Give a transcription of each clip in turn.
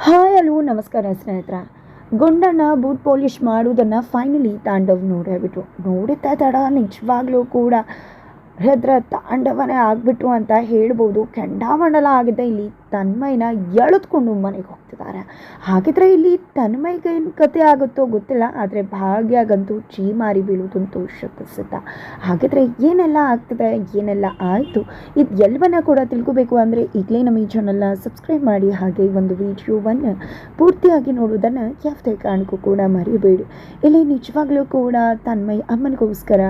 Hi, hello, ನಮಸ್ಕಾರ ಸ್ನೇಹಿತರ. Gundanna boot polish ಮಾಡುವುದನ್ನು ಫೈನಲಿ ತಾಂಡವ್ ನೋಡೇ ಬಿಟ್ರು. ನೋಡುತ್ತಾ ತಡ ನಿಜವಾಗ್ಲೂ ಕೂಡ ಹೃದ್ರ ತಾಂಡವನೇ ಆಗಿಬಿಟ್ರು ಅಂತ ಹೇಳ್ಬೋದು. ಕೆಂಡಾಮಂಡಲ ಆಗಿದೆ ಇಲ್ಲಿ ತನ್ಮಯ್ನ ಎಳೆದ್ಕೊಂಡು ಮನೆಗೆ ಹೋಗ್ತಿದ್ದಾರೆ. ಹಾಗಿದ್ರೆ ಇಲ್ಲಿ ತನ್ಮಯ್ಗೆ ಏನು ಕತೆ ಆಗುತ್ತೋ ಗೊತ್ತಿಲ್ಲ, ಆದರೆ ಭಾಗ್ಯಾಗಂತೂ ಚೀಮಾರಿ ಬೀಳುವುದಂತೂ ಶತಸಿದ್ಧ ಹಾಗಿದ್ರೆ ಏನೆಲ್ಲ ಆಗ್ತದೆ, ಏನೆಲ್ಲ ಆಯಿತು? ಇದು ಎಲ್ಲವನ್ನ ಕೂಡ ತಿಳ್ಕೋಬೇಕು ಅಂದರೆ ಈಗಲೇ ನಮ್ಮ ಈ ಚಾನಲ್ನ ಸಬ್ಸ್ಕ್ರೈಬ್ ಮಾಡಿ, ಹಾಗೆ ಒಂದು ವಿಡಿಯೋವನ್ನು ಪೂರ್ತಿಯಾಗಿ ನೋಡುವುದನ್ನು ಯಾವುದೇ ಕಾರಣಕ್ಕೂ ಕೂಡ ಮರೆಯಬೇಡಿ ಇಲ್ಲಿ ನಿಜವಾಗ್ಲೂ ಕೂಡ ತನ್ಮಯ್ ಅಮ್ಮನಿಗೋಸ್ಕರ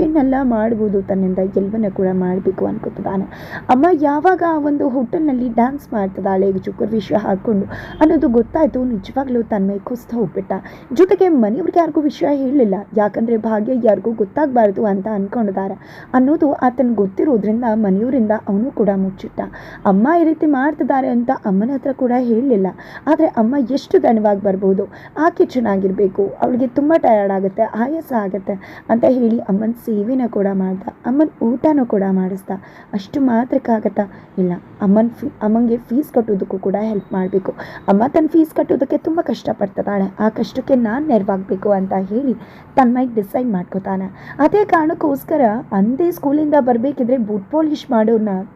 ಏನೆಲ್ಲ ಮಾಡ್ಬೋದು ತನ್ನಿಂದ ಎಲ್ಲವನ್ನ ಕೂಡ ಮಾಡಬೇಕು ಅನ್ಕೋತಿದ್ದಾನೆ. ಅಮ್ಮ ಯಾವಾಗ ಆ ಒಂದು ಹೋಟೆಲ್ನಲ್ಲಿ ಡ್ಯಾನ್ಸ್ ಮಾಡ್ತಿದ್ದಾಳೆ ಚುಕ್ಕರ್ ವಿಷಯ ಹಾಕ್ಕೊಂಡು ಅನ್ನೋದು ಗೊತ್ತಾಯಿತು. ನಿಜವಾಗ್ಲೂ ಮೈ ಕುಸ್ತ ಹೋಗ್ಬಿಟ್ಟ. ಜೊತೆಗೆ ಮನೆಯವ್ರಿಗೆ ಯಾರಿಗೂ ವಿಷಯ ಹೇಳಲಿಲ್ಲ ಯಾಕಂದರೆ ಭಾಗ್ಯ ಯಾರಿಗೂ ಗೊತ್ತಾಗಬಾರ್ದು ಅಂತ ಅಂದ್ಕೊಂಡಿದ್ದಾರೆ ಅನ್ನೋದು ಆತನ ಗೊತ್ತಿರೋದ್ರಿಂದ ಮನೆಯವರಿಂದ ಅವನು ಕೂಡ ಮುಚ್ಚಿಟ್ಟ. ಅಮ್ಮ ಈ ರೀತಿ ಮಾಡ್ತಿದ್ದಾರೆ ಅಂತ ಅಮ್ಮನ ಹತ್ರ ಕೂಡ ಹೇಳಲಿಲ್ಲ. ಆದರೆ ಅಮ್ಮ ಎಷ್ಟು ದಣವಾಗಿ ಬರ್ಬೋದು. ಆಕೆ ಚೆನ್ನಾಗಿರಬೇಕು. ಅವಳಿಗೆ ತುಂಬ ಟಯರ್ಡ್ ಆಗುತ್ತೆ. ಆಯಾಸ ಆಗುತ್ತೆ ಅಂತ ಹೇಳಿ ಅಮ್ಮನ ಸೇವೆನ ಕೂಡ ಮಾಡ್ದ. ಅಮ್ಮನ ಊಟನೂ ಕೂಡ ಮಾಡಿಸ್ದ. ಅಷ್ಟು ಮಾತ್ರಕ್ಕಾಗತ್ತಾ? ಇಲ್ಲ. ಅಮ್ಮನ ಫು ಅಮ್ಮಂಗೆ ಫೀಸ್ ಕಟ್ಟೋದಕ್ಕೂ ಕೂಡ ಹೆಲ್ಪ್ ಮಾಡಬೇಕು. ಅಮ್ಮ ತನ್ನ ಫೀಸ್ ಕಟ್ಟೋದಕ್ಕೆ ತುಂಬ ಕಷ್ಟಪಡ್ತಿದ್ದಾಳೆ. ಆ ಕಷ್ಟಕ್ಕೆ ನಾನು ನೆರವಾಗಬೇಕು ಅಂತ ಹೇಳಿ ತನ್ನ ಮೈಗೆ ಡಿಸೈಡ್ ಮಾಡ್ಕೋತಾನೆ. ಅದೇ ಕಾರಣಕ್ಕೋಸ್ಕರ ಅಂದೇ ಸ್ಕೂಲಿಂದ ಬರಬೇಕಿದ್ರೆ ಬುಟ್ ಪಾಲಿಷ್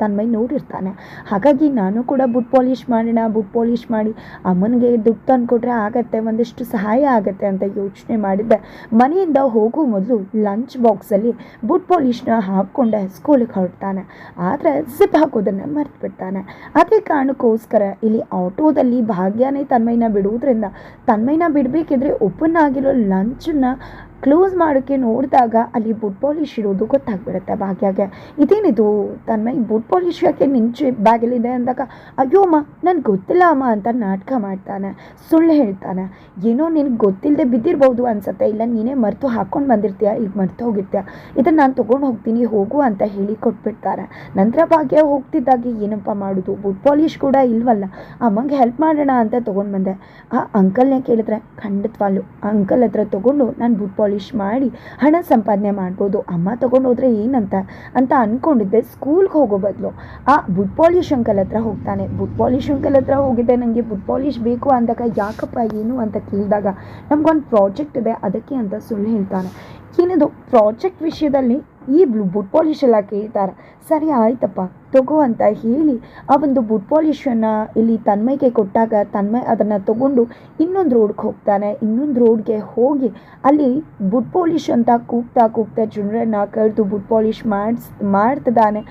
ತನ್ನ ಮೈ ನೋಡಿರ್ತಾನೆ. ಹಾಗಾಗಿ ನಾನು ಕೂಡ ಬುಟ್ ಪಾಲಿಷ್ ಮಾಡೋಣ ಬುಟ್ ಪಾಲಿಷ್ ಮಾಡಿ ಅಮ್ಮನಿಗೆ ದುಡ್ಡು ತಂದುಕೊಟ್ರೆ ಆಗತ್ತೆ, ಒಂದಿಷ್ಟು ಸಹಾಯ ಆಗತ್ತೆ ಅಂತ ಯೋಚನೆ ಮಾಡಿದ್ದೆ. ಮನೆಯಿಂದ ಹೋಗೋ ಮೊದಲು ಲಂಚ್ ಬಾಕ್ಸಲ್ಲಿ ಬುಟ್ ಪಾಲಿಷ್ನ ಹಾಕ್ಕೊಂಡೆ ಸ್ಕೂಲಿಗೆ ಹೊರಡ್ತಾನೆ. ಆದರೆ ಸಿಪ್ ಹಾಕೋದನ್ನು ಮರ್ತು ಬಿಡ್ತಾನೆ ಅದೇ ಕಾರಣಕ್ಕೋಸ್ಕರ ಇಲ್ಲಿ ಆಟೋದಲ್ಲಿ ಭಾಗ್ಯನೇ ತನ್ಮಯನ ಬಿಡುವುದರಿಂದ ತನ್ಮೈನ ಬಿಡಬೇಕಿದ್ರೆ ಓಪನ್ ಆಗಿರೋ ಲಂಚನ್ನ ಕ್ಲೋಸ್ ಮಾಡೋಕ್ಕೆ ನೋಡಿದಾಗ ಅಲ್ಲಿ ಬುಟ್ ಪಾಲಿಶ್ ಇರೋದು ಗೊತ್ತಾಗ್ಬಿಡುತ್ತೆ, ಭಾಗ್ಯಾಗೆ. ಇದೇನಿದು? ತನ್ಮಯ್ ಬುಟ್ ಪಾಲಿಶ್ ಯಾಕೆ ನಿಂಚೆ ಬ್ಯಾಗಲ್ಲಿದೆ ಅಂದಾಗ, ಅಯ್ಯೋ ಅಮ್ಮ, ನನಗೆ ಗೊತ್ತಿಲ್ಲ ಅಮ್ಮ ಅಂತ ನಾಟಕ ಮಾಡ್ತಾನೆ, ಸುಳ್ಳು ಹೇಳ್ತಾನೆ. ಏನೋ ನಿನಗೆ ಗೊತ್ತಿಲ್ಲದೆ ಬಿದ್ದಿರ್ಬೋದು ಅನ್ಸುತ್ತೆ, ಇಲ್ಲ ನೀನೇ ಮರೆತು ಹಾಕ್ಕೊಂಡು ಬಂದಿರ್ತೀಯ, ಈಗ ಮರ್ತು ಹೋಗಿರ್ತೀಯ. ಇದನ್ನು ನಾನು ತೊಗೊಂಡು ಹೋಗ್ತೀನಿ, ಹೋಗು ಅಂತ ಹೇಳಿ ಕೊಟ್ಬಿಡ್ತಾರೆ. ನಂತರ ಭಾಗ್ಯ ಹೋಗ್ತಿದ್ದಾಗ, ಏನಪ್ಪ ಮಾಡೋದು? ಬುಟ್ ಪಾಲಿಶ್ ಕೂಡ ಇಲ್ವಲ್ಲ, ಅಮ್ಮಂಗೆ ಹೆಲ್ಪ್ ಮಾಡೋಣ ಅಂತ ತೊಗೊಂಡು ಬಂದೆ. ಆ ಅಂಕಲ್ನೇ ಕೇಳಿದ್ರೆ, ಖಂಡಿತವಾಗ್ಲು, ಅಂಕಲ್ ಹತ್ರ ತೊಗೊಂಡು ನಾನು ಬುಟ್ ಪಾಲಿಶ್ ಮಾಡಿ ಹಣ ಸಂಪಾದನೆ ಮಾಡ್ಬೋದು. ಅಮ್ಮ ತೊಗೊಂಡು ಹೋದ್ರೆ ಏನಂತ ಅಂತ ಅಂದ್ಕೊಂಡಿದ್ದೆ ಸ್ಕೂಲ್ಗೆ ಹೋಗೋ ಬದಲು ಆ ಬುಟ್ ಪಾಲಿಶ್ ಅಂಕಲ್ ಹತ್ರ ಹೋಗ್ತಾನೆ. ಬುಟ್ ಪಾಲಿಶ್ ಅಂಕಲ್ ಹತ್ರ ಹೋಗಿದ್ದೆ. ನನಗೆ ಬುಟ್ ಪಾಲಿಷ್ ಬೇಕು ಅಂದಾಗ ಯಾಕಪ್ಪ ಏನು ಅಂತ ಕೇಳಿದಾಗ, ನಮಗೊಂದು ಪ್ರಾಜೆಕ್ಟ್ ಇದೆ. ಅದಕ್ಕೆ ಅಂತ ಸುಳ್ಳು ಹೇಳ್ತಾನೆ. ಏನದು? ಪ್ರಾಜೆಕ್ಟ್ ವಿಷಯದಲ್ಲಿ ಈ ಬ್ಲೂ ಬುಟ್ ಪಾಲಿಶ್ ಎಲ್ಲ ಕೇಳ್ತಾರೆ. ಸರಿ, ಆಯ್ತಪ್ಪ. ತಗೋ ಅಂತ ಹೇಳಿ ಆ ಒಂದು ಬುಟ್ ಪಾಲಿಶನ್ನು ಇಲ್ಲಿ ತನ್ಮಯ್ಗೆ ಕೊಟ್ಟಾಗ ತನ್ಮಯ್ ಅದನ್ನು ತಗೊಂಡು ಇನ್ನೊಂದು ರೋಡ್ಗೆ ಹೋಗ್ತಾನೆ. ಇನ್ನೊಂದು ರೋಡ್ಗೆ ಹೋಗಿ ಅಲ್ಲಿ ಬುಟ್ ಪಾಲಿಶ್ ಅಂತ ಕೂಗ್ತಾ ಕೂಗ್ತಾ ಜನರನ್ನು ಕರೆದು ಬುಟ್ ಪಾಲಿಶ್ ಮಾಡಿಸ್, ಮಾಡ್ತಿದ್ದಾನೆ.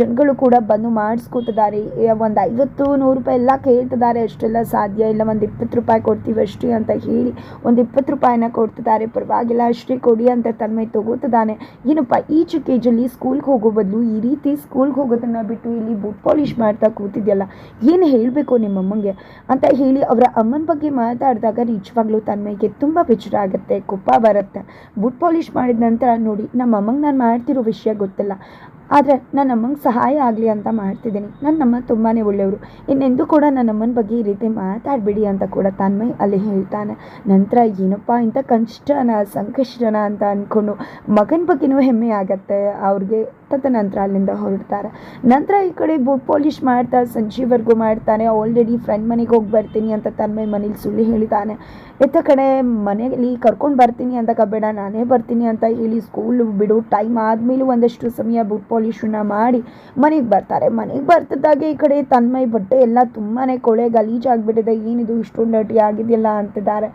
ಜನಗಳು ಕೂಡ ಬಂದು ಮಾಡಿಸ್ಕೊತಿದ್ದಾರೆ. ಒಂದು ಐವತ್ತು ನೂರು ರೂಪಾಯಿ ಎಲ್ಲ ಕೇಳ್ತಿದ್ದಾರೆ. ಅಷ್ಟೆಲ್ಲ ಸಾಧ್ಯ ಇಲ್ಲ. ಒಂದು ಇಪ್ಪತ್ತು ರೂಪಾಯಿ ಕೊಡ್ತೀವಿ ಅಷ್ಟೇ ಅಂತ ಹೇಳಿ ಒಂದು ಇಪ್ಪತ್ತು ರೂಪಾಯಿನ ಕೊಡ್ತಿದ್ದಾರೆ. ಪರವಾಗಿಲ್ಲ, ಅಷ್ಟೇ ಕೊಡಿ ಅಂತ ತನ್ಮಯ್ ತಗೋತಿದ್ದಾನೆ. ಏನಪ್ಪ ಈಚು ಕೇಜಲ್ಲಿ ಸ್ಕೂಲ್ಗೆ ಹೋಗೋ ಬದಲು ಈ ರೀತಿ ಸ್ಕೂಲ್ಗೆ ಹೋಗೋದನ್ನು ಬಿಟ್ಟು ಇಲ್ಲಿ ಬುಟ್ ಪಾಲಿಷ್ ಮಾಡ್ತಾ ಕೂತಿದ್ಯಲ್ಲ, ಏನು ಹೇಳಬೇಕು ನಿಮ್ಮ ಅಮ್ಮಂಗೆ ಅಂತ ಹೇಳಿ ಅವರ ಅಮ್ಮನ ಬಗ್ಗೆ ಮಾತಾಡಿದಾಗ ನಿಜವಾಗ್ಲೂ ತನ್ಮೆಗೆ ತುಂಬ ಬೇಜಾರ ಆಗುತ್ತೆ, ಕೋಪ ಬರುತ್ತೆ. ಬುಟ್ ಪಾಲಿಷ್ ಮಾಡಿದ ನಂತರ ನೋಡಿ ನಮ್ಮ ಅಮ್ಮಂಗೆ ನಾನು ಮಾಡ್ತಿರೋ ವಿಷಯ ಗೊತ್ತಿಲ್ಲ. ಆದರೆ ನನ್ನ ಅಮ್ಮಂಗೆ ಸಹಾಯ ಆಗಲಿ ಅಂತ ಮಾಡ್ತಿದ್ದೀನಿ. ನನ್ನ ಅಮ್ಮ ತುಂಬಾ ಒಳ್ಳೆಯವರು. ಇನ್ನೆಂದು ಕೂಡ ನನ್ನ ಅಮ್ಮನ ಬಗ್ಗೆ ಈ ರೀತಿ ಮಾತಾಡಬೇಡಿ ಅಂತ ಕೂಡ ತನ್ಮಯ್ ಅಲ್ಲಿ ಹೇಳ್ತಾನೆ. ನಂತರ ಏನಪ್ಪ ಇಂಥ ಕಷ್ಟನ ಸಂಕಷ್ಟನ ಅಂತ ಅಂದ್ಕೊಂಡು ಮಗನ ಬಗ್ಗೆನೂ ಹೆಮ್ಮೆ ಆಗತ್ತೆ. ಅವ್ರಿಗೆ ತದನಂತರ ಅಲ್ಲಿಂದ ಹೊರಡ್ತಾರೆ. ನಂತರ ಈ ಕಡೆ ಬೂಟ್ ಪಾಲಿಶ್ ಮಾಡ್ತಾ ಸಂಜೆವರೆಗೂ ಮಾಡ್ತಾನೆ ಆಲ್ರೆಡಿ ಫ್ರೆಂಡ್ ಮನೆಗೆ ಹೋಗಿ ಬರ್ತೀನಿ ಅಂತ ತನ್ಮಯ ಮನೇಲಿ ಸುಳ್ಳು ಹೇಳಿದ್ದಾನೆ ಎತ್ತ ಕಡೆ ಮನೆಯಲ್ಲಿ ಕರ್ಕೊಂಡು ಬರ್ತೀನಿ ಅಂತ ಕಬೇಡ ನಾನೇ ಬರ್ತೀನಿ ಅಂತ ಹೇಳಿ ಸ್ಕೂಲ್ ಬಿಡು ಟೈಮ್ ಆದಮೇಲೂ ಒಂದಷ್ಟು ಸಮಯ ಬೂಟ್ ಪಾಲಿಶನ್ನು ಮಾಡಿ ಮನೆಗೆ ಬರ್ತಾರೆ. ಮನೆಗೆ ಬರ್ತಿದ್ದಾಗೆ ಈ ಕಡೆ ತನ್ಮೈ ಬಟ್ಟೆ ಎಲ್ಲ ತುಂಬಾ ಕೊಳೆ ಗಲೀಜಾಗಿಬಿಟ್ಟಿದೆ ಏನಿದು ಇಷ್ಟೊಂದು ಡರ್ಟಿ ಆಗಿದೆಯಲ್ಲ ಅಂತಿದ್ದಾರೆ.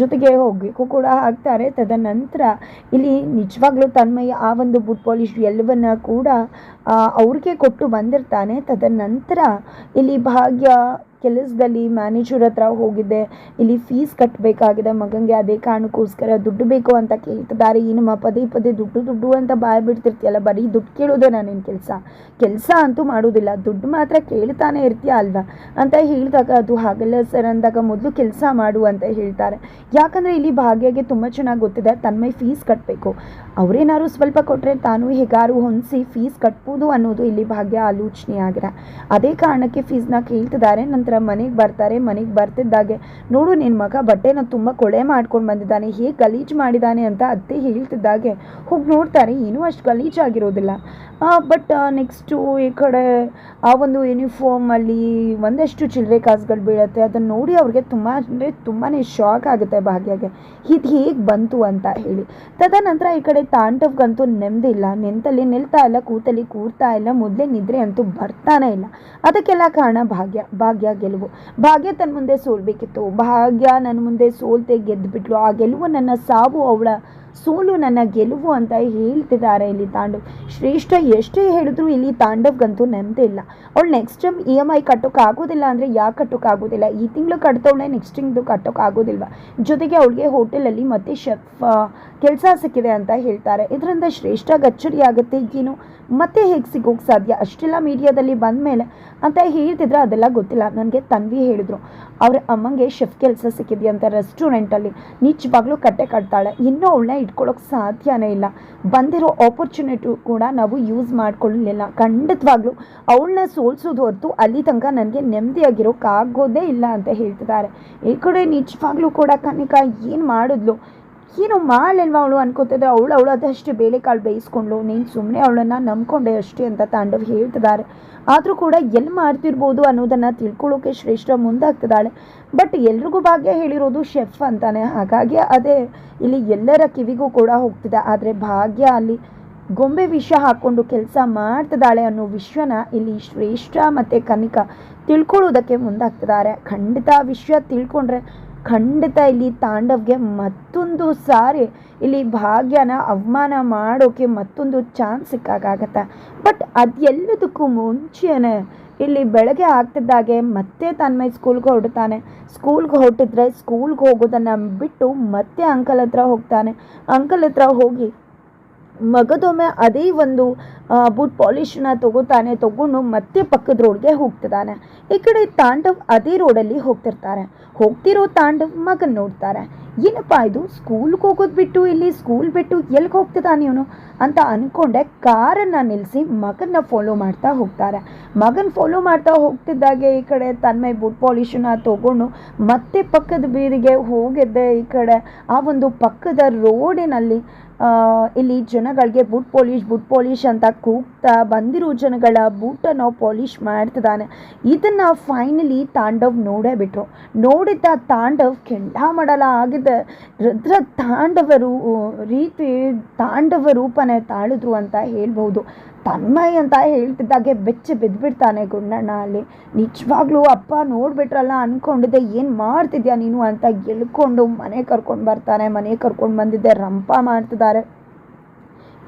ಜೊತೆಗೆ ಹೋಗಬೇಕು ಕೂಡ ಹಾಕ್ತಾರೆ ತದನಂತರ ಇಲ್ಲಿ ನಿಜವಾಗ್ಲೂ ತನ್ಮಯ್ಯ ಆ ಒಂದು ಬುಟ್ ಪಾಲಿಶ್ ಎಲ್ಲವನ್ನ ಕೂಡ ಅವ್ರಿಗೆ ಕೊಟ್ಟು ಬಂದಿರ್ತಾನೆ. ತದನಂತರ ಇಲ್ಲಿ ಭಾಗ್ಯ ಕೆಲಸದಲ್ಲಿ ಮ್ಯಾನೇಜರ್ ಹತ್ರ ಹೋಗಿದ್ದೆ. ಇಲ್ಲಿ ಫೀಸ್ ಕಟ್ಟಬೇಕಾಗಿದೆ ಮಗನಿಗೆ ಅದೇ ಕಾರಣಕ್ಕೋಸ್ಕರ ದುಡ್ಡು ಬೇಕು ಅಂತ ಕೇಳ್ತಿದ್ದಾರೆ. ಏನಮ್ಮ ಪದೇ ಪದೇ ದುಡ್ಡು ದುಡ್ಡು ಅಂತ ಬಾಯ್ ಬಿಡ್ತಿರ್ತೀಯಲ್ಲ, ಬರೀ ದುಡ್ಡು ಕೇಳೋದೇ ನಾನೇನು ಕೆಲಸ? ಕೆಲಸ ಅಂತೂ ಮಾಡೋದಿಲ್ಲ. ದುಡ್ಡು ಮಾತ್ರ ಕೇಳ್ತಾನೆ ಇರ್ತೀಯ ಅಲ್ವಾ? ಅಂತ ಹೇಳಿದಾಗ, ಅದು ಹಾಗಲ್ಲ ಸರ್ ಅಂದಾಗ, ಮೊದಲು ಕೆಲಸ ಮಾಡು ಅಂತ ಹೇಳ್ತಾರೆ. ಯಾಕಂದರೆ ಇಲ್ಲಿ ಭಾಗ್ಯಗೆ ತುಂಬ ಚೆನ್ನಾಗಿ ಗೊತ್ತಿದೆ. ತನ್ಮಯ್ ಫೀಸ್ ಕಟ್ಟಬೇಕು ಅವರೇನಾದ್ರು ಸ್ವಲ್ಪ ಕೊಟ್ಟರೆ ತಾನು ಹೇಗಾರು ಹೊಂದಿಸಿ ಫೀಸ್ ಕಟ್ಬೋದು ಅನ್ನೋದು ಇಲ್ಲಿ ಭಾಗ್ಯ ಆಲೋಚನೆ ಆಗಿದೆ ಅದೇ ಕಾರಣಕ್ಕೆ ಫೀಸ್ನ ಕೇಳ್ತಿದ್ದಾರೆ. ನಂತರ ನಂತರ ಮನೆಗೆ ಬರ್ತಾರೆ, ಮನೆಗೆ ಬರ್ತಿದ್ದಾಗೆ. ನೋಡು ನಿನ್ನ ಮಗ ಬಟ್ಟೆನ ತುಂಬ ಕೊಳೆ ಮಾಡ್ಕೊಂಡು ಬಂದಿದ್ದಾನೆ, ಹೇಗೆ ಗಲೀಜು ಮಾಡಿದ್ದಾನೆ ಅಂತ ಅತ್ತೆ ಹೇಳ್ತಿದ್ದಾಗೆ. ಹೋಗಿ ನೋಡ್ತಾರೆ, ಏನೂ ಅಷ್ಟು ಗಲೀಜಾಗಿರೋದಿಲ್ಲ ಬಟ್ ನೆಕ್ಸ್ಟು ಈ ಕಡೆ ಆ ಒಂದು ಯೂನಿಫಾರ್ಮಲ್ಲಿ ಒಂದಷ್ಟು ಚಿಲ್ಲರೆ ಕಾಸುಗಳು ಬೀಳುತ್ತೆ. ಅದನ್ನು ನೋಡಿ ಅವ್ರಿಗೆ ತುಂಬ, ಅಂದರೆ ತುಂಬಾ ಶಾಕ್ ಆಗುತ್ತೆ ಭಾಗ್ಯಗೆ. ಇದು ಹೇಗೆ ಬಂತು ಅಂತ ಹೇಳಿ. ತದನಂತರ ಈ ಕಡೆ ತಾಂಡವ್ಗಂತೂ ನೆಮ್ಮದಿಲ್ಲ ನಿಂತಲ್ಲಿ ನಿಲ್ತಾ ಇಲ್ಲ, ಕೂತಲ್ಲಿ ಕೂರ್ತಾ ಇಲ್ಲ, ಮೊದಲೇ ನಿದ್ರೆ ಅಂತೂ ಬರ್ತಾನೆ ಇಲ್ಲ. ಅದಕ್ಕೆಲ್ಲ ಕಾರಣ ಭಾಗ್ಯ. ಭಾಗ್ಯ ಗೆಲುವು. ಭಾಗ್ಯ ತನ್ನ ಮುಂದೆ ಸೋಲ್ಬೇಕಿತ್ತು. ಭಾಗ್ಯ ನನ್ನ ಮುಂದೆ ಸೋಲ್ತೆ ಗೆದ್ದುಬಿಟ್ಲು ಆ ಗೆಲುವು ನನ್ನ ಸಾವು ಅವಳ ಸೋಲು ನನ್ನ ಗೆಲುವು ಅಂತ ಹೇಳ್ತಿದ್ದಾರೆ ಇಲ್ಲಿ ತಾಂಡವ್. ಶ್ರೇಷ್ಠ ಎಷ್ಟೇ ಹೇಳಿದ್ರು ಇಲ್ಲಿ ತಾಂಡವ್ಗಂತೂ ನೆಮ್ಮದಿ ಇಲ್ಲ. ಅವಳು next time E M I ಕಟ್ಟೋಕ್ಕಾಗೋದಿಲ್ಲ ಅಂದರೆ ಯಾಕೆ ಕಟ್ಟೋಕ್ಕಾಗೋದಿಲ್ಲ ಈ ತಿಂಗಳು ಕಟ್ತವಳೆ ನೆಕ್ಸ್ಟ್ ತಿಂಗಳು ಕಟ್ಟೋಕ್ಕಾಗೋದಿಲ್ವ ಜೊತೆಗೆ ಅವಳಿಗೆ ಹೋಟೆಲಲ್ಲಿ ಮತ್ತೆ ಶೆಫ್ ಕೆಲಸ ಸಿಕ್ಕಿದೆ ಅಂತ ಹೇಳ್ತಾರೆ. ಇದರಿಂದ ಶ್ರೇಷ್ಠ ಗಚ್ಚರಿ ಆಗುತ್ತೆ ಏನು? ಮತ್ತೆ ಹೇಗೆ ಸಿಗೋಕೆ ಸಾಧ್ಯ? ಅಷ್ಟೆಲ್ಲ ಮೀಡಿಯಾದಲ್ಲಿ ಬಂದ ಮೇಲೆ ಅಂತ ಹೇಳ್ತಿದ್ರೆ ಅದೆಲ್ಲ ಗೊತ್ತಿಲ್ಲ. ನನಗೆ ತನ್ವಿ ಹೇಳಿದ್ರು. ಅವ್ರ ಅಮ್ಮಂಗೆ ಶೆಫ್ ಕೆಲಸ ಸಿಕ್ಕಿದೆಯಂತ ರೆಸ್ಟೋರೆಂಟಲ್ಲಿ ನಿಜವಾಗ್ಲೂ ಕಟ್ಟೆ ಕಟ್ತಾಳೆ. ಇನ್ನೂ ಅವಳನ್ನ ಇಟ್ಕೊಳ್ಳೋಕೆ ಸಾಧ್ಯನೇ ಇಲ್ಲ. ಬಂದಿರೋ ಆಪರ್ಚುನಿಟಿ ಕೂಡ ನಾವು ಯೂಸ್ ಮಾಡ್ಕೊಳ್ಳಲಿಲ್ಲ ಖಂಡಿತವಾಗ್ಲೂ ಅವಳನ್ನ ಸೋಲ್ಸೋದು ಹೊರತು ಅಲ್ಲಿ ತನಕ ನನಗೆ ನೆಮ್ಮದಿಯಾಗಿರೋಕ್ಕಾಗೋದೇ ಇಲ್ಲ ಅಂತ ಹೇಳ್ತಿದ್ದಾರೆ. ಈ ಕಡೆ ನಿಜವಾಗ್ಲೂ ಕೂಡ ಕನಿಕಾ ಏನು ಮಾಡಿದ್ಲು? ಏನು ಮಾಡಲ್ವಾ ಅವಳು ಅನ್ಕೋತಿದ್ರೆ ಅವಳು ಅವಳು ಅದಷ್ಟು ಬೇಳೆಕಾಳು ಬೇಯಿಸ್ಕೊಂಡು ನೀನು ಸುಮ್ಮನೆ ಅವಳನ್ನು ನಂಬ್ಕೊಂಡೆ ಅಷ್ಟೇ ಅಂತ ತಾಂಡವ್ ಹೇಳ್ತಿದ್ದಾರೆ. ಆದರೂ ಕೂಡ ಎಲ್ಲಿ ಮಾಡ್ತಿರ್ಬೋದು ಅನ್ನೋದನ್ನು ತಿಳ್ಕೊಳ್ಳೋಕೆ ಶ್ರೇಷ್ಠ ಮುಂದಾಗ್ತಿದ್ದಾಳೆ. ಬಟ್ ಎಲ್ರಿಗೂ ಭಾಗ್ಯ ಹೇಳಿರೋದು ಶೆಫ್ ಅಂತಾನೆ. ಹಾಗಾಗಿ ಅದೇ ಇಲ್ಲಿ ಎಲ್ಲರ ಕಿವಿಗೂ ಕೂಡ ಹೋಗ್ತಿದೆ. ಆದರೆ ಭಾಗ್ಯ ಅಲ್ಲಿ ಗೊಂಬೆ ವಿಷ ಹಾಕ್ಕೊಂಡು ಕೆಲಸ ಮಾಡ್ತಿದ್ದಾಳೆ ಅನ್ನೋ ವಿಷಯನ ಇಲ್ಲಿ ಶ್ರೇಷ್ಠ ಮತ್ತು ಕನಿಕ ತಿಳ್ಕೊಳ್ಳೋದಕ್ಕೆ ಮುಂದಾಗ್ತಿದ್ದಾರೆ. ಖಂಡಿತ ವಿಷಯ ತಿಳ್ಕೊಂಡ್ರೆ ಖಂಡಿತ ಇಲ್ಲಿ ತಾಂಡವ್ಗೆ ಮತ್ತೊಂದು ಸಾರಿ ಇಲ್ಲಿ ಭಾಗ್ಯನ ಅವಮಾನ ಮಾಡೋಕ್ಕೆ ಮತ್ತೊಂದು ಚಾನ್ಸ್ ಸಿಕ್ಕಾಗತ್ತೆ ಬಟ್ ಅದೆಲ್ಲದಕ್ಕೂ ಮುಂಚೆನೇ ಇಲ್ಲಿ ಬೆಳಗ್ಗೆ ಆಗ್ತಿದ್ದಾಗೆ ಮತ್ತೆ ತನ್ಮೈ ಸ್ಕೂಲ್ಗೆ ಹೊರಡ್ತಾನೆ. ಸ್ಕೂಲ್ಗೆ ಹೊರಟಿದ್ರೆ ಸ್ಕೂಲ್ಗೆ ಹೋಗೋದನ್ನು ಬಿಟ್ಟು ಮತ್ತೆ ಅಂಕಲ್ ಹತ್ರ ಹೋಗ್ತಾನೆ. ಅಂಕಲ್ ಹತ್ರ ಹೋಗಿ ಮಗದೊಮ್ಮೆ ಅದೇ ಒಂದು ಬೂಟ್ ಪಾಲಿಶ್ನ ತಗೋತಾನೆ, ತಗೊಂಡು ಮತ್ತೆ ಪಕ್ಕದ ರೋಡ್ಗೆ ಹೋಗ್ತಿದ್ದಾನೆ. ಈ ಕಡೆ ತಾಂಡವ್ ಅದೇ ರೋಡಲ್ಲಿ ಹೋಗ್ತಿರ್ತಾರೆ. ಹೋಗ್ತಿರೋ ತಾಂಡವ್ ಮಗನ ನೋಡ್ತಾರೆ. ಏನಪ್ಪ ಇದು? ಸ್ಕೂಲ್ಗೆ ಹೋಗೋದು ಬಿಟ್ಟು ಇಲ್ಲಿ ಸ್ಕೂಲ್ ಬಿಟ್ಟು ಎಲ್ಲಿಗೆ ಹೋಗ್ತಿದ್ದಾನೆ ಇವನು? ಅಂತ ಅಂದ್ಕೊಂಡೆ ಕಾರನ್ನು ನಿಲ್ಲಿಸಿ ಮಗನ್ನ ಫಾಲೋ ಮಾಡ್ತಾ ಹೋಗ್ತಾರೆ. ಮಗನ ಫಾಲೋ ಮಾಡ್ತಾ ಹೋಗ್ತಿದ್ದಾಗೆ ಈ ಕಡೆ ತನ್ಮೈ ಬೂಟ್ ಪಾಲಿಶನ್ನ ತಗೊಂಡು ಮತ್ತೆ ಪಕ್ಕದ ಬೀದಿಗೆ ಹೋಗಿದ್ದೆ ಈ ಕಡೆ. ಆ ಒಂದು ಪಕ್ಕದ ರೋಡಿನಲ್ಲಿ ಇಲ್ಲಿ ಜನಗಳಿಗೆ ಬೂಟ್ ಪಾಲಿಶ್ ಬೂಟ್ ಪಾಲಿಶ್ ಅಂತ ಕೂಗ್ತಾ ಬಂದಿರೋ ಜನಗಳ ಬೂಟನ್ನು ಪಾಲಿಶ್ ಮಾಡ್ತಿದ್ದಾನೆ. ಇದನ್ನು ಫೈನಲಿ ತಾಂಡವ್ ನೋಡೇ ಬಿಟ್ರು. ನೋಡಿದ್ದ ತಾಂಡವ್ ಕೆಂಡ ಮಾಡಲ ಆಗಿದೆ. ರುದ್ರ ತಾಂಡವರು ರೀತಿ ತಾಂಡವ ರೂಪನೇ ತಾಳಿದ್ರು ಅಂತ ಹೇಳ್ಬೋದು ತನ್ಮಯ್ ಅಂತ ಹೇಳ್ತಿದ್ದಾಗೆ ಬೆಚ್ಚಿ ಬಿದ್ದುಬಿಡ್ತಾನೆ ಗುಂಡಣ್ಣ ಅಲ್ಲಿ. ನಿಜವಾಗ್ಲೂ ಅಪ್ಪ ನೋಡ್ಬಿಟ್ರಲ್ಲ ಅಂದ್ಕೊಂಡಿದ್ದೆ ಏನು ಮಾಡ್ತಿದ್ಯಾ ನೀನು ಅಂತ ಎಳ್ಕೊಂಡು ಮನೆ ಕರ್ಕೊಂಡು ಬರ್ತಾನೆ. ಮನೆ ಕರ್ಕೊಂಡು ಬಂದಿದ್ದೆ, ರಂಪ ಮಾಡ್ತಿದ್ದಾರೆ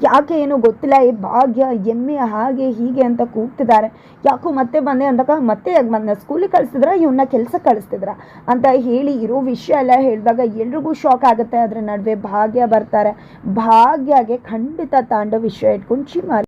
ಯಾಕೆ ಏನೋ ಗೊತ್ತಿಲ್ಲ, ಈ ಭಾಗ್ಯ, ಎಮ್ಮೆ ಹಾಗೆ ಹೀಗೆ ಅಂತ ಕೂಗ್ತಿದ್ದಾರೆ. ಯಾಕೋ ಮತ್ತೆ ಬಂದೆ ಅಂದಾಗ, ಮತ್ತೆ ಬಂದ? ಸ್ಕೂಲಿಗೆ ಕಳಿಸಿದ್ರ ಇವನ್ನ ಕೆಲಸ ಕಳಿಸ್ತಿದ್ರ ಅಂತ ಹೇಳಿ ಇರೋ ವಿಷಯ ಎಲ್ಲ ಹೇಳಿದಾಗ ಎಲ್ರಿಗೂ ಶಾಕ್ ಆಗುತ್ತೆ. ಅದರ ನಡುವೆ ಭಾಗ್ಯ ಬರ್ತಾರೆ. ಭಾಗ್ಯಗೆ ಖಂಡಿತ ತಾಂಡ ವಿಷಯ ಇಟ್ಕೊಂಡು ಚಿಮಾರಿ